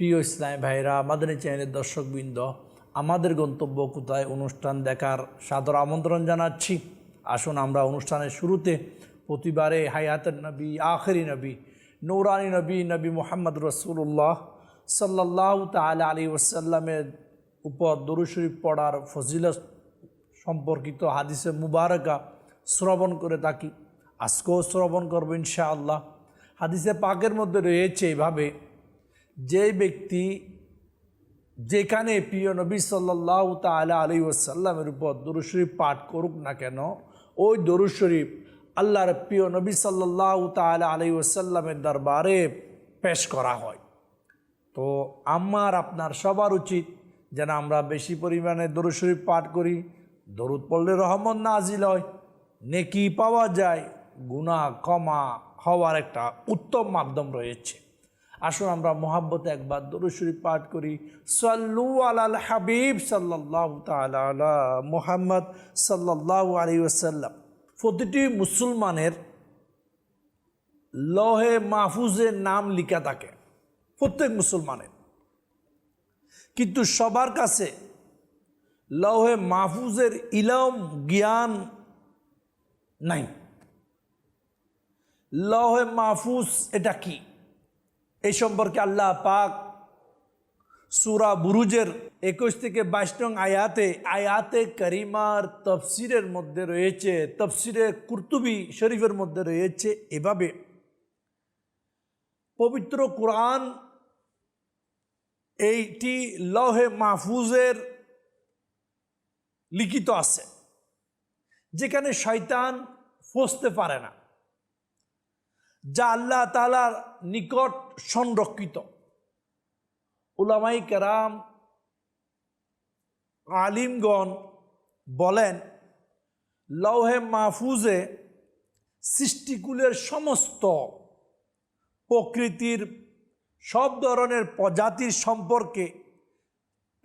প্রিয় ইসলাম ভাইরা এই চ্যানেলের দর্শকবৃন্দ, আমাদের গন্তব্য কোথায়? অনুষ্ঠান দেখার সাদর আমন্ত্রণ জানাচ্ছি। আসুন আমরা অনুষ্ঠানের শুরুতে প্রতিবারে হায়াতের নবী, আখেরি নবী, নৌরানি নবী নবী মোহাম্মদ রসুল্লাহ সাল্লাহ তাল আলী ওসাল্লামের উপর দরুশরীফ পড়ার ফজিলত সম্পর্কিত হাদিসে মুবারকা শ্রবণ করে থাকি। আজকেও শ্রবণ করব ইনশাআল্লাহ। হাদিসে পাকের মধ্যে রয়েছে এভাবে যে ব্যক্তি যেখানে প্রিয় নবী সাল্লাহ তালা আলী ওসাল্লামের উপর দরুদ শরীফ পাঠ করুক না কেন, ওই দরুদ শরীফ আল্লাহর প্রিয় নবী সাল্লাহ তালা আলী ওসাল্লামের দরবারে পেশ করা হয়। তো আমার, আপনার সবার উচিত যেন আমরা বেশি পরিমাণে দরুদ শরীফ পাঠ করি। দরুদ পড়লে রহমত নাজিল হয়, নেকি পাওয়া যায় গুণা কমা হওয়ার একটা উত্তম মাধ্যম রয়েছে। আসুন আমরা মোহাব্বতে একবার, দরুদ শরীফ পাঠ করি। সাল্লু আলাল হাবিব সাল্লাহ তালা মোহাম্মদ সাল্লাহ আলী ওসাল্লাম প্রতিটি মুসলমানের লহে মাহফুজের নাম লিখা থাকে, প্রত্যেক মুসলমানের। কিন্তু সবার কাছে লহে মাহফুজের ইলম, জ্ঞান নাই। লহে মাহফুজ এটা কি? এই সম্পর্কে আল্লাহ পাক সুরা বুরুজের একুশ থেকে বাইশ নং আয়াতে আয়াতে করিমার তফসিরের মধ্যে রয়েছে, তফসিরে কুর্তুবি শরীফের মধ্যে রয়েছে এভাবে। পবিত্র কোরআন এইটি লহে মাহফুজের লিখিত আছে, যেখানে শয়তান ফসতে পারে না। যা আল্লাহ তালার নিকট সংরক্ষিত। উলামাই কেরাম, আলিমগণ বলেন, লৌহে মাহফুজে সৃষ্টিকুলের সমস্ত প্রকৃতির সব ধরনের প্রজাতির সম্পর্কে,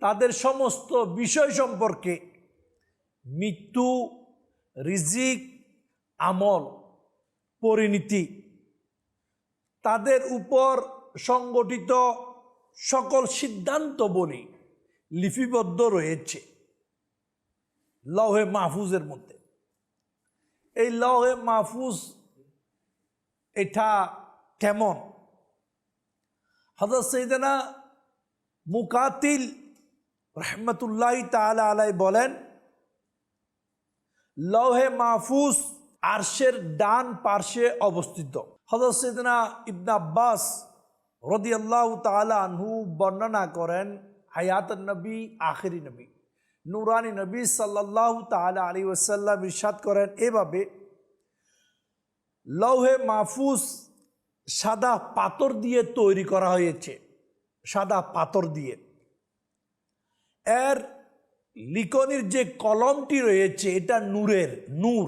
তাদের সমস্ত বিষয় সম্পর্কে মৃত্যু, রিজিক, আমল, পরিণীতি তাদের উপর সংগঠিত সকল সিদ্ধান্ত বলি লিপিবদ্ধ রয়েছে লহে মাহফুজের মধ্যে। এই লহে মাহফুজ এটা কেমন? হজরত সৈদানা মুকাতিল রহমতুল্লাহ তালা আলাই বলেন, লহে মাহফুজ আরশের ডান পার্শ্বে অবস্থিত। হজরত সৈদনা ইবনা আব্বাস রদি আল্লাহ তালা বর্ণনা করেন হায়াত নবী, আখেরি নবী। নুরানি নবী সাল্লাহ তালা আলী ওসাল্লাম ইরশাদ করেন এভাবে, লৌহে মাহফুজ সাদা পাথর দিয়ে তৈরি করা হয়েছে, সাদা পাথর দিয়ে। এর লিকনির যে কলমটি রয়েছে, এটা নূরের, নূর।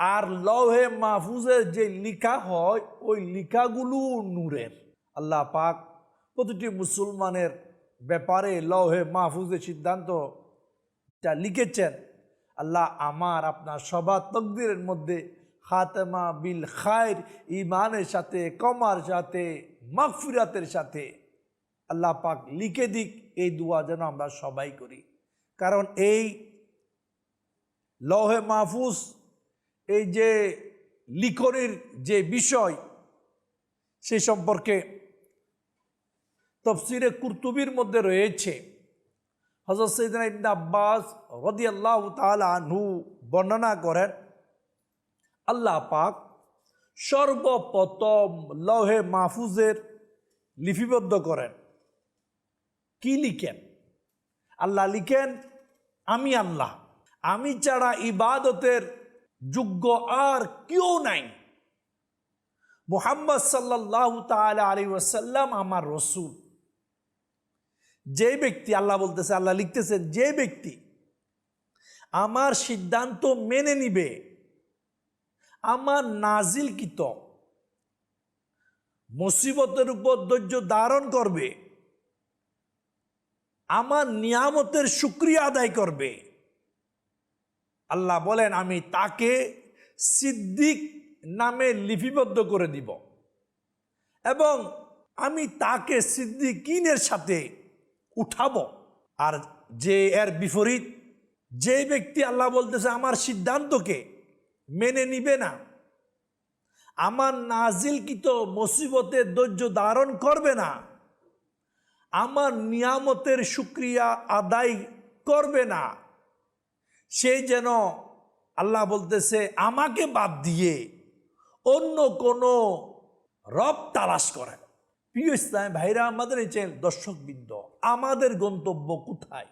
আর লহে মাহফুজের যে লিখা হয়, ওই লিখাগুলো নূরের। আল্লাহ পাক প্রতিটি মুসলমানের ব্যাপারে লহে মাহফুজের সিদ্ধান্ত যা লিখেছেন, আল্লাহ আমার, আপনার সবার তকদিরের মধ্যে খাতেমা বিল খায়ের ইমানের সাথে, কমার সাথে, মাগফিরাতের সাথে আল্লাহ পাক লিখে দিক, এই দোয়া যেন আমরা সবাই করি। কারণ এই লহে মাহফুজ এই যে লিখনের যে বিষয়, সে সম্পর্কে তফসিরে কুর্তুবির মধ্যে রয়েছে। হজরত সৈদিন ইবনে আব্বাস রদি আল্লাহ আনহু বর্ণনা করেন, আল্লাহ পাক সর্বপ্রথম লহে মাহফুজের লিপিবদ্ধ করেন। কি লিখেন? আল্লাহ লিখেন, আমি আল্লাহ। আমি ছাড়া ইবাদতের যোগ্য আর কেউ নাই। মোহাম্মদ সাল্লাহ তালা আলী ওসাল্লাম আমার রসুল। যে ব্যক্তি, আল্লাহ বলতেছে, আল্লাহ লিখতেছেন যে ব্যক্তি আমার সিদ্ধান্ত মেনে নিবে, আমার নাজিলকৃত মুসিবতের উপর ধৈর্য ধারণ করবে, আমার নিয়ামতের সুক্রিয়া আদায় করবে আল্লাহ বলেন, আমি তাকে সিদ্দিক নামে লিপিবদ্ধ করে দিব এবং আমি তাকে সিদ্দিকিনের সাথে উঠাব। আর যে এর বিপরীত, যে ব্যক্তি আল্লাহ বলতেছে, আমার সিদ্ধান্তকে মেনে নিবে না, আমার নাজিলকৃত মুসিবতের ধৈর্য ধারণ করবে না, আমার নিয়ামতের সুক্রিয়া আদায় করবে না সে যেন আল্লাহ বলতেছে, আমাকে বাদ দিয়ে অন্য কোনো রব তালাশ করে প্রিয় ইসলাম ভাইরা, আমাদের এই চ্যানেল দর্শকবৃন্দ, আমাদের গন্তব্য কোথায়?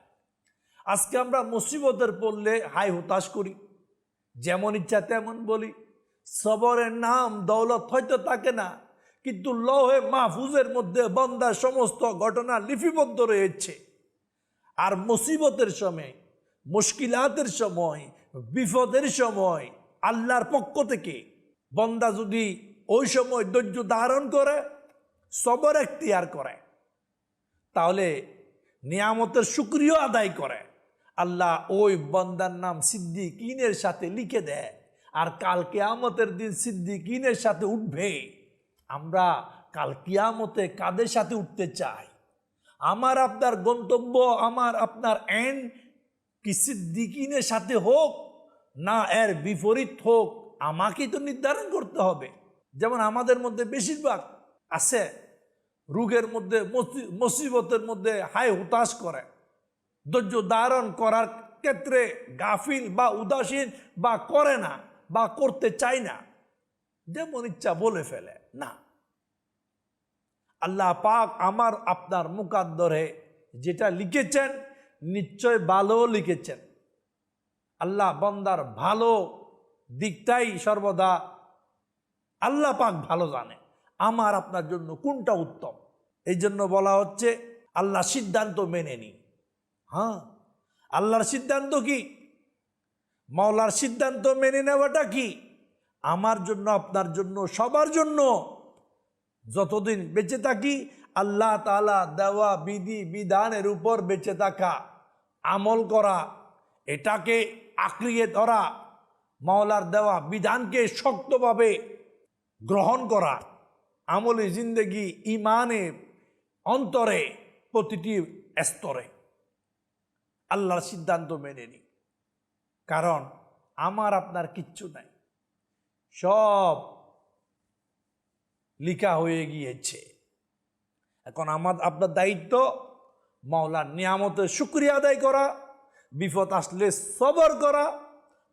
আজকে আমরা মুসিবতের পড়লে হাই হতাশ করি। যেমন ইচ্ছা তেমন বলি। সবরের নাম দৌলত হয়তো থাকে না, কিন্তু লহে মাহফুজের মধ্যে বন্দার সমস্ত ঘটনা লিপিবদ্ধ রয়েছে। আর মুসিবতের সময় মুশকিলাতের সময়, বিপদের সময়, আল্লাহর পক্ষ থেকে। বন্দা যদি ওই সময় ধৈর্য ধারণ করে, সবর এখতিয়ার করে, তাহলে নিয়ামতের সুক্রিয় আদায় করে। আল্লাহ ওই বন্দার নাম সিদ্দিকিনের সাথে লিখে দেয়, আর কাল কেয়ামতের দিন সিদ্দিকিনের সাথে উঠবে। আমরা কাল কিয়ামতে কাদের সাথে উঠতে চাই? আমার আপনার গন্তব্য, আমার আপনার এন্ড কি সিদ্দিকিনের সাথে হোক না এর বিপরীত হোক আমাকেই তো নির্ধারণ করতে হবে যেমন আমাদের মধ্যে বেশিরভাগ আছে রোগের মধ্যে মসি- মুসিবতের মধ্যে হাই হুতাশ করে ধৈর্য ধারণ করার ক্ষেত্রে গাফিল বা উদাসীন বা করে না বা করতে চায় না। যেমন ইচ্ছা বলে ফেলে, না। আল্লাহ পাক আমার আপনার মুকাদ্দরে যেটা লিখেছেন নিশ্চয় ভালো লিখেছেন। আল্লাহ বন্দার ভালো দিকটাই সর্বদা আল্লাহ পাক ভালো জানে। আমার আপনার জন্য কোনটা উত্তম? এই জন্য বলা হচ্ছে, আল্লাহ সিদ্ধান্ত মেনে নি হ্যাঁ? আল্লাহর সিদ্ধান্ত কি? মাওলার সিদ্ধান্ত মেনে নেওয়াটা কি? আমার জন্য, আপনার জন্য, সবার জন্য যতদিন বেঁচে থাকি আল্লাহ তালা দেওয়া বিধি, বিধানের উপর বেঁচে থাকা, আমল করা, এটাকে আঁকড়িয়ে ধরা, মাওলার দেওয়া বিধানকে শক্তভাবে গ্রহণ করা, আমলে জিন্দেগি ইমানে অন্তরে প্রতিটি স্তরে। আল্লাহর সিদ্ধান্ত মেনে নি কারণ আমার, আপনার কিচ্ছু নাই। সব লিখা হয়ে গিয়েছে। এখন আমার, আপনার দায়িত্ব মাওলার নিয়ামতের শুক্রিয়া আদায় করা, বিপদ আসলে সবর করা,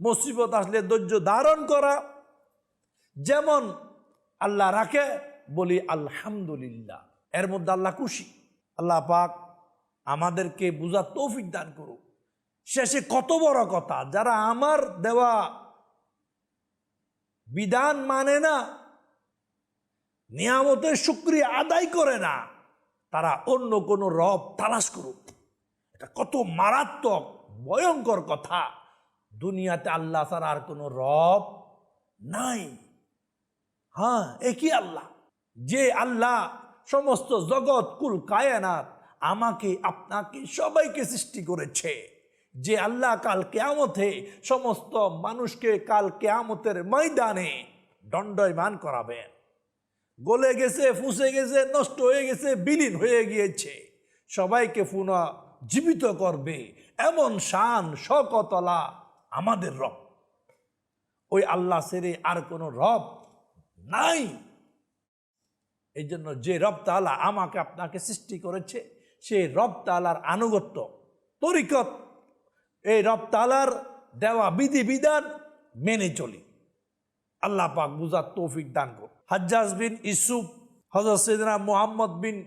মুসিবত আসলে ধৈর্য ধারণ করা। যেমন আল্লাহ রাখে, বলি আলহামদুলিল্লাহ। এর মধ্যে আল্লাহ খুশি। আল্লাহ পাক আমাদেরকে বুঝার তৌফিক দান করুক। শেষে কত বড় কথা, যারা আমার দেওয়া বিধান মানে না, নিয়ামতের শুক্রিয়া আদায় করে না তারা অন্য কোনো রব তালাশ করুক। এটা কত মারাত্মক, ভয়ঙ্কর কথা। দুনিয়াতে আল্লাহ ছাড়া আর কোনো রব নাই। হ্যাঁ একই আল্লাহ? যে আল্লাহ সমস্ত জগৎ, কুল, কায়নাত আমাকে, আপনাকে সবাইকে সৃষ্টি করেছে। যে আল্লাহ কাল কেয়ামতে সমস্ত মানুষকে কাল কেয়ামতের ময়দানে দণ্ডয়মান করাবেন। গলে গেছে, ফুসে গেছে, নষ্ট হয়ে গেছে, বিলীন হয়ে গিয়েছে। সবাইকে পুনঃ জীবিত করবে, এমন শান, শকতলা আমাদের রব। ওই আল্লাহ সেরে আর কোনো রব নাই। এই জন্য যে রব তালা আমাকে আপনাকে সৃষ্টি করেছে সেই রব তালার আনুগত্য, তরিকত, এই রব তালার দেওয়া বিধি বিধান মেনে চলি। আল্লাহ পাক বুঝার তৌফিক দান কর হাজ্জাজ বিন ইসুফ হজরত সৈদনা মোহাম্মদ বিন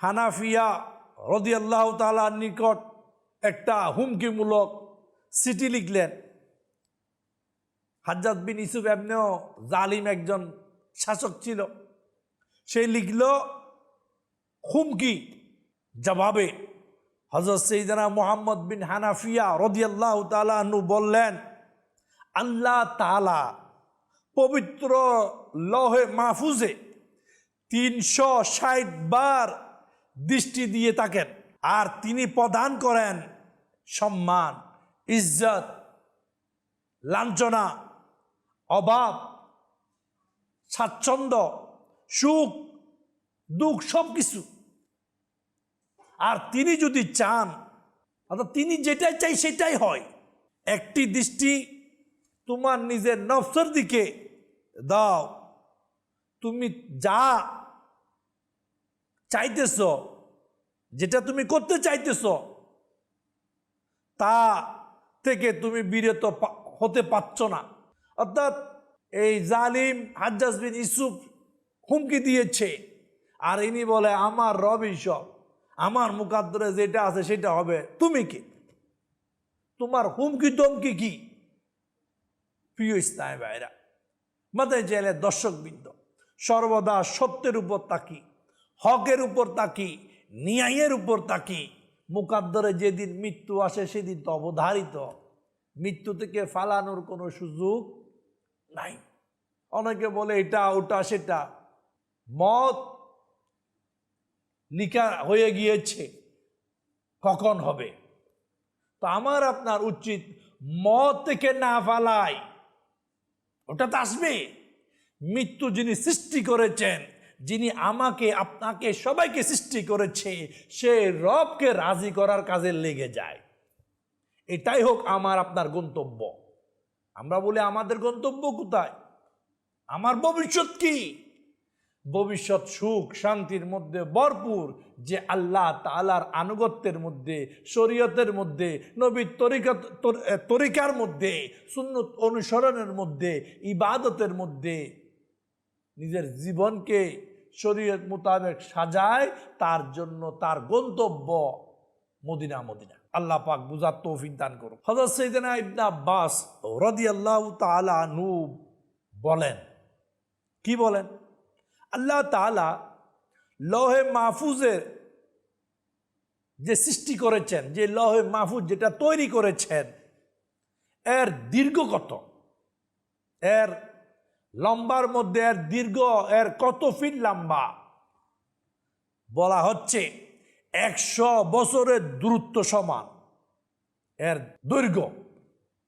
হানাফিয়া রদি আল্লাহ তালার নিকট একটা হুমকিমূলক চিঠি লিখলেন। হাজ্জাদ বিন ইসুফ এমনিও জালিম একজন শাসক ছিল। সে লিখল, হুমকি জবাবে হজরত সৈদানা মোহাম্মদ বিন হানাফিয়া রদি রদিয়াল্লাহ তালু বললেন আল্লাহ তালা পবিত্র লহে মাহফুজে তিনশো ষাট বার দৃষ্টি দিয়ে থাকেন। আর তিনি প্রদান করেন সম্মান, ইজ্জত, লাঞ্ছনা, অভাব, স্বাচ্ছন্দ্য, সুখ, দুঃখ সব কিছু আর তিনি যদি চান, অর্থাৎ তিনি যেটাই চাই সেটাই হয়। একটি দৃষ্টি তোমার নিজের নফসের দিকে দাও। তুমি যা চাইতেছ, যেটা তুমি করতে চাইতেছ, তা থেকে তুমি বিরত হতে পারছ না। অর্থাৎ এই জালিম হাজ্জাজ বিন ইসুফ হুমকি দিয়েছে। আর ইনি বলে, আমার রব সব। আমার মুকাদ্দরে যেটা আছে সেটা হবে। তুমি কি? তোমার হুমকি দমকি কি? প্রিয় ইসলাম ভাইরা মাথায় চাইলে দর্শকবৃন্দ, সর্বদা সত্যের উপর তাকি হকের উপর তাকি নিয়াইয়ের উপর তাকি মুকাদ্দরে যেদিন মৃত্যু আসে সেদিন তো অবধারিত। মৃত্যু থেকে ফালানোর কোনো সুযোগ নাই। অনেকে বলে এটা, ওটা, সেটা। মত লিখা হয়ে গিয়েছে, কখন হবে? তো আমার আপনার উচিত মত থেকে না ফালাই ওটা তো আসবে। মৃত্যু যিনি সৃষ্টি করেছেন, যিনি আমাকে, আপনাকে, সবাইকে সৃষ্টি করেছে, সে রবকে রাজি করার কাজে লেগে যায়। এটাই হোক আমার, আপনার গন্তব্য। আমরা বলি, আমাদের গন্তব্য কোথায়? আমার ভবিষ্যৎ কি? ভবিষ্যৎ সুখ, শান্তির মধ্যে ভরপুর, যে আল্লাহ তালার আনুগত্যের মধ্যে, শরীয়তের মধ্যে, নবীর তরিকা তরিকার মধ্যে, সুন্নত অনুসরণের মধ্যে, ইবাদতের মধ্যে, নিজের জীবনকে শরীয়ত মোতাবেক সাজায়, তার জন্য তার গন্তব্য মদিনা মদিনা। আল্লাহ পাক বুঝার তৌফিক দান করুন হজরত সৈদানা ইবনা আব্বাস রদি আল্লাহ তাআলা নু বলেন, কি বলেন? আল্লাহ তাআলা লহে মাহফুজের যে সৃষ্টি করেছেন, যে লহে মাহফুজ যেটা তৈরি করেছেন, এর দীর্ঘ কত? এর লম্বার মধ্যে এর দীর্ঘ, এর কত ফিট লম্বা? বলা হচ্ছে একশো বছরের দূরত্ব সমান এর দৈর্ঘ্য।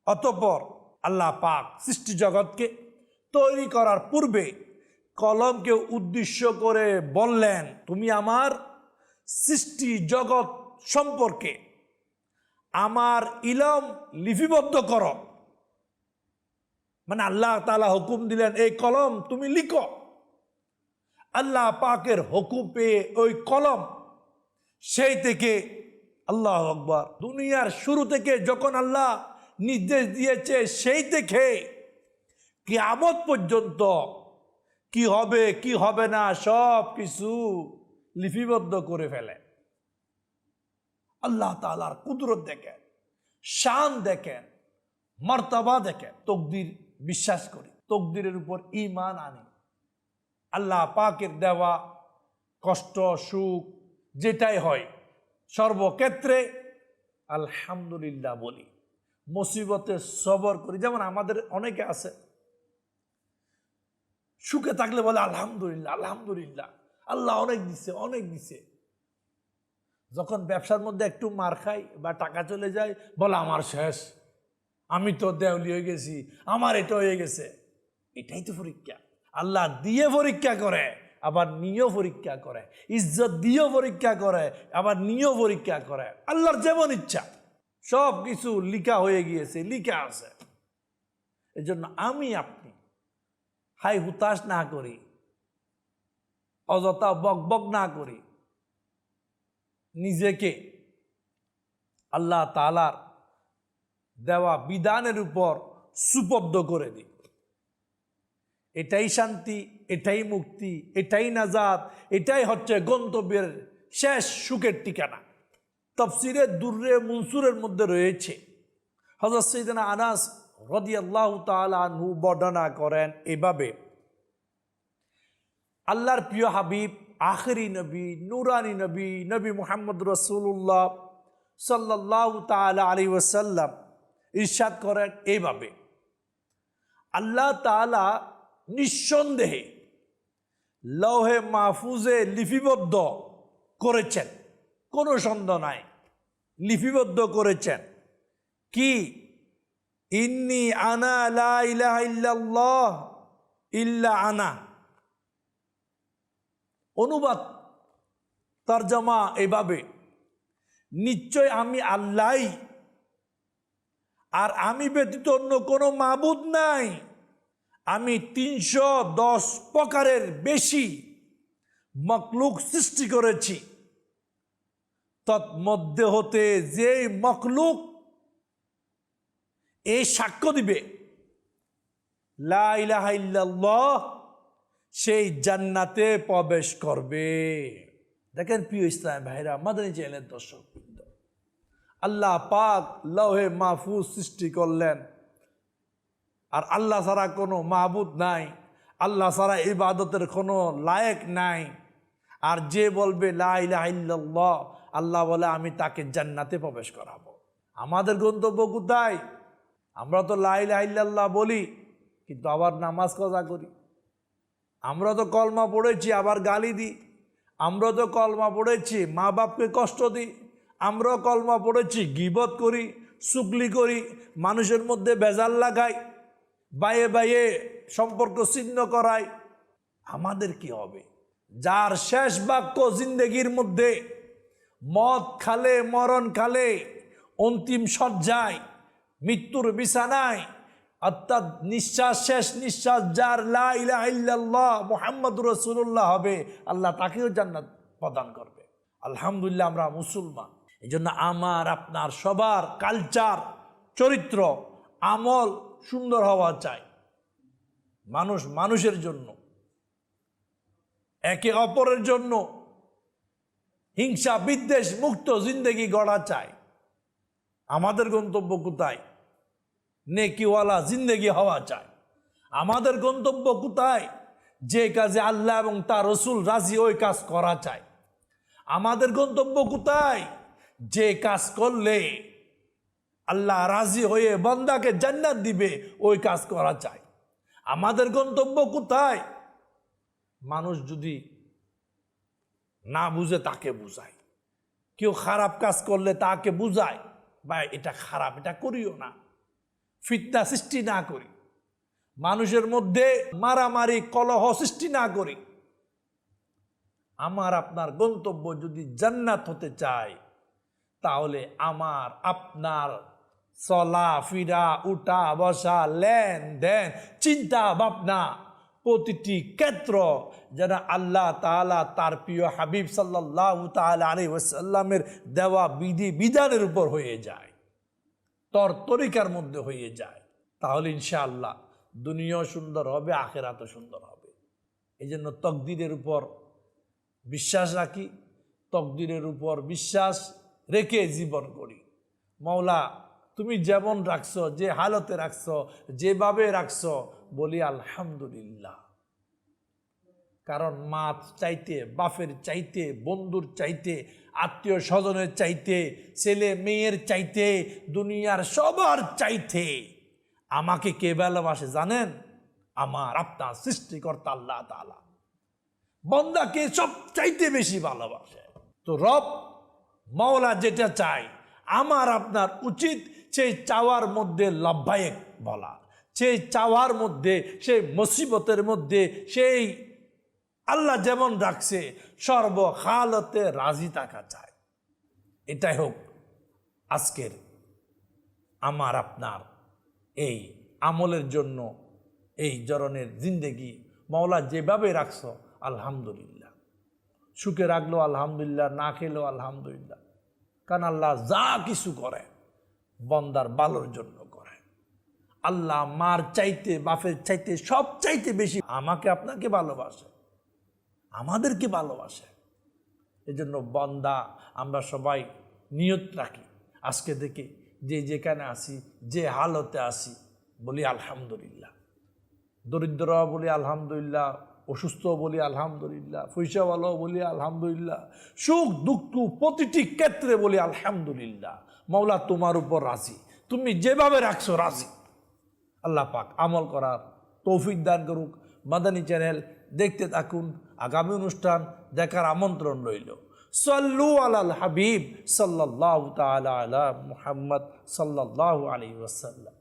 অতঃপর আল্লাহ পাক সৃষ্টি জগৎকে তৈরি করার পূর্বে কলমকে উদ্দেশ্য করে বললেন, তুমি আমার সৃষ্টি জগৎ সম্পর্কে আমার ইলম লিপিবদ্ধ করো। মানে আল্লাহ তালা হুকুম দিলেন, এই কলম তুমি লিখো। আল্লাহ পাকের হুকুম পেয়ে ওই কলম সেই থেকে আল্লাহ আকবর, দুনিয়ার শুরু থেকে যখন আল্লাহ নির্দেশ দিয়েছে সেই থেকে কিয়ামত পর্যন্ত কি হবে কি হবে না, সব কিছু লিপিবদ্ধ করে ফেলে। আল্লাহ তালার কুদরত দেখেন, শান দেখেন, মর্তবা দেখেন, তকদির বিশ্বাস করি, তকদিরের উপর ইমান আনি। আল্লাহ পাকের দেওয়া কষ্ট, সুখ, যেটাই হয়, সর্বক্ষেত্রে আলহামদুলিল্লাহ বলি। মুসিবতে সবর করি, যেমন আমাদের অনেকে আছে সুখে থাকলে বলে, আলহামদুলিল্লাহ আলহামদুলিল্লাহ। আল্লাহ অনেক দিছে অনেক দিছে। যখন ব্যবসার মধ্যে একটু মার খাই বা টাকা চলে যায়, বলে, আমার শেষ। আমি তো দেউলি হয়ে গেছি, আমার এটা হয়ে গেছে। এটাই তো পরীক্ষা। আল্লাহ দিয়ে পরীক্ষা করে, আবার নিয়েও পরীক্ষা করে। ইজ্জত দিয়েও পরীক্ষা করে, আবার নিয়েও পরীক্ষা করে। আল্লাহর যেমন ইচ্ছা সব কিছু লিখা হয়ে গিয়েছে, লিখা আছে। এজন্য আমি আপনি হাই হুতাশ না করি, অযথা বক বক না করি, নিজেকে আল্লাহ তালার দেওয়া বিধানের উপর সুপব্দ করে দিই। এটাই শান্তি, এটাই মুক্তি, এটাই নাজাদ এটাই হচ্ছে গন্তব্যের শেষ সুখের ঠিকানা। তফসিরে দুর্রে মনসুরের মধ্যে রয়েছে। হজরত সৈদানা আনাস রদি আল্লাহ তালু বর্ণনা করেন এভাবে, আল্লাহর প্রিয় হাবিব, আখরি নবী, নুরানি নবী নবী মোহাম্মদ রসুল্লাহ সাল্লাহ তালা আলী ওসাল্লাম ইরশাদ করেন এইভাবে আল্লাহ তালা নিঃসন্দেহে লৌহে মাহফুজে লিপিবদ্ধ করেছেন, কোনো সন্দেহ নাই, লিপিবদ্ধ করেছেন। কি? ইন্নি আনা লা ইলাহা ইল্লা আনা। অনুবাদ তর্জমা এভাবে, নিশ্চয় আমি আল্লাহ আর আমি ব্যতীত অন্য কোনো মাবুদ নাই। আমি তিনশো দশ প্রকারের বেশি মকলুক সৃষ্টি করেছি। তৎমধ্যে হতে যে মকলুক এই সাক্ষ্য দিবে। লা ইলাহা ইল্লাল্লাহ, সেই জান্নাতে প্রবেশ করবে। দেখেন প্রিয় ইসলাম ভাইরা, মাদানী চ্যানেলের দর্শক আল্লাহ পাক লৌহে মাহফুজ সৃষ্টি করলেন। আর আল্লাহ ছাড়া কোনো মাহবুদ নাই, আল্লাহ ছাড়া ইবাদতের কোনো লায়েক নাই। আর যে বলবে লা ইলাহা ইল্লাল্লাহ, আল্লাহ বলে আমি তাকে জান্নাতে প্রবেশ করাবো। আমাদের গন্তব্য কোথায়? আমরা তো লা ইলাহা ইল্লাল্লাহ বলি, কিন্তু আবার নামাজ কজা করি? আমরা তো কলমা পড়েছি, আবার গালি দিই। আমরা তো কলমা পড়েছি মা বাপকে কষ্ট দিই। আমরাও কলমা পড়েছি, গিবত করি সুকলি করি, মানুষের মধ্যে বেজাল লাগাই, বাইয়ে বাইয়ে সম্পর্ক ছিন্ন করাই। আমাদের কি হবে? যার শেষ বাক্য জিন্দেগির মধ্যে, মদ খালে, মরণ খালে, অন্তিম সজ্জায় মৃত্যুর বিছানায়। অর্থাৎ নিঃশ্বাস শেষ, নিঃশ্বাস যার লা ইলাহা ইল্লাল্লাহ মোহাম্মদ রসুল্লাহ হবে, আল্লাহ তাকেও জান্নাত প্রদান করবে। আলহামদুলিল্লাহ আমরা মুসলমান। এই জন্য আমার, আপনার, সবার কালচার চরিত্র, আমল সুন্দর হওয়া চাই। মানুষ মানুষের জন্য, একে অপরের জন্য হিংসা, বিদ্বেষ, মুক্ত জিন্দগি গড়া চায় আমাদের গন্তব্য কোথায়? নেকিওয়ালা জিন্দেগি হওয়া চায় আমাদের গন্তব্য কোথায়? যে কাজে আল্লাহ এবং তার রসুল রাজি ওই কাজ করা চায় আমাদের গন্তব্য কোথায়? যে কাজ করলে আল্লাহ রাজি হয়ে বন্দাকে জান্নাত দিবে, ওই কাজ করা চায় আমাদের গন্তব্য কোথায়? মানুষ যদি না বুঝে তাকে বুঝায়। কেউ খারাপ কাজ করলে তাকে বুঝায় বা এটা খারাপ, এটা করিও না। ফিতনা সৃষ্টি না করি। মানুষের মধ্যে মারামারি, কলহ সৃষ্টি না করি। আমার, আপনার গন্তব্য যদি জান্নাত হতে চায়, তাহলে আমার, আপনার চলা ফিরা উঠা, বসা লেন দেন চিন্তা ভাবনা প্রতিটি ক্ষেত্র যেন আল্লাহ তালা তার প্রিয় হাবিব সাল্লাহ তাল আলী ওসাল্লামের দেওয়া বিধি বিধানের উপর হয়ে যায়। তর তরিকার মধ্যে হয়ে যায়। তাহলে ইনশাআল্লাহ দুনিয়াও সুন্দর হবে, আখেরাতও সুন্দর হবে। এই জন্য তকদিরের উপর বিশ্বাস রাখি, তকদিরের উপর বিশ্বাস রেখে জীবন করি। মৌলা তুমি যেমন রাখছো, যে হালতে রাখছো, যেভাবে রাখছো, বলি আলহামদুলিল্লাহ। কারণ মা চাইতে, বাপের চাইতে, বন্ধুর চাইতে, আত্মীয় স্বজনের চাইতে, ছেলে মেয়ের চাইতে, দুনিয়ার সবার চাইতে। আমাকে কে ভালোবাসে জানেন? আমার আপনার সৃষ্টিকর্তা আল্লাহ তালা বন্দাকে সব চাইতে বেশি ভালোবাসে। তো রব, মাওলা যেটা চাই আমার আপনার উচিত সেই চাওয়ার মধ্যে লব্বায়েক বলা সেই চাওয়ার মধ্যে সেই মুসিবতের মধ্যে, সেই আল্লাহ যেমন রাখছে সর্বহালতে রাজি থাকা চায় এটাই হোক আজকের আমার, আপনার এই আমলের জন্য, এই ধরনের জিন্দেগি। মাওলা যেভাবে রাখছ, আলহামদুলিল্লাহ। সুখে রাখল, আলহামদুলিল্লাহ। না খেলেও আলহামদুলিল্লাহ। কারণ আল্লাহ যা কিছু করে, বন্দার বালোর জন্য করে। আল্লাহ মার চাইতে, বাপের চাইতে, সব চাইতে বেশি আমাকে আপনাকে ভালোবাসে। আমাদেরকে ভালোবাসে। এজন্য বন্দা, আমরা সবাই নিয়ত রাখি। আজকে থেকে যে যেখানে আসি যে হালতে আসি বলি আলহামদুলিল্লাহ। দরিদ্র বলি আলহামদুলিল্লাহ অসুস্থ বলি আলহামদুলিল্লাহ, পয়সাওয়ালাও বলি আলহামদুলিল্লাহ, সুখ দুঃখ প্রতিটি ক্ষেত্রে বলি আলহামদুলিল্লাহ। মাওলা তোমার উপর রাজি। তুমি যেভাবে রাখছো রাজি। আল্লাহ পাক আমল করার তৌফিক দান করুক। মাদানী চ্যানেল দেখতে থাকুন। আগামী অনুষ্ঠান দেখার আমন্ত্রণ রইল। সল্লু আলাল হাবিব সাল্লাহ তালা আলা মুহাম্মদ সাল্লাহ আলী ওয়াসাল্লাম।